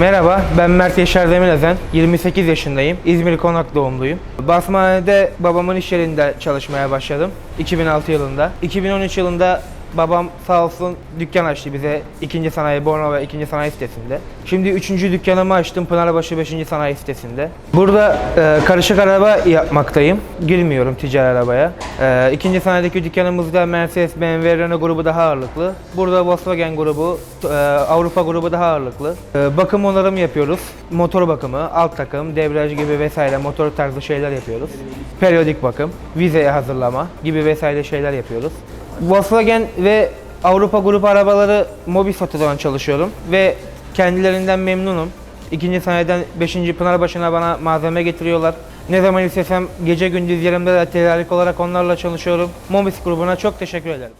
Merhaba, ben Mert Yaşar Demirözen. 28 yaşındayım. İzmir Konak doğumluyum. Basmane'de babamın iş yerinde çalışmaya başladım. 2006 yılında. 2013 yılında babam sağ olsun dükkan açtı bize. ikinci sanayi Bornova ikinci sanayi sitesinde. Şimdi üçüncü dükkanımı açtım Pınarbaşı 5. sanayi sitesinde. Burada e, karışık araba yapmaktayım. Girmiyorum ticari arabaya. E, ikinci sanayideki dükkanımızda Mercedes, BMW, Renault grubu daha ağırlıklı. Burada Volkswagen grubu, e, Avrupa grubu daha ağırlıklı. E, bakım onarım yapıyoruz. Motor bakımı, alt takım, debriyaj gibi vesaire motor tarzı şeyler yapıyoruz. Periyodik bakım, vizeye hazırlama gibi vesaire şeyler yapıyoruz. Volkswagen ve Avrupa grubu arabaları mobil satıdan çalışıyorum ve kendilerinden memnunum. İkinci sanayiden 5. Pınarbaşı'na bana malzeme getiriyorlar. Ne zaman istesem gece gündüz yerimde de olarak onlarla çalışıyorum. Mobis grubuna çok teşekkür ederim.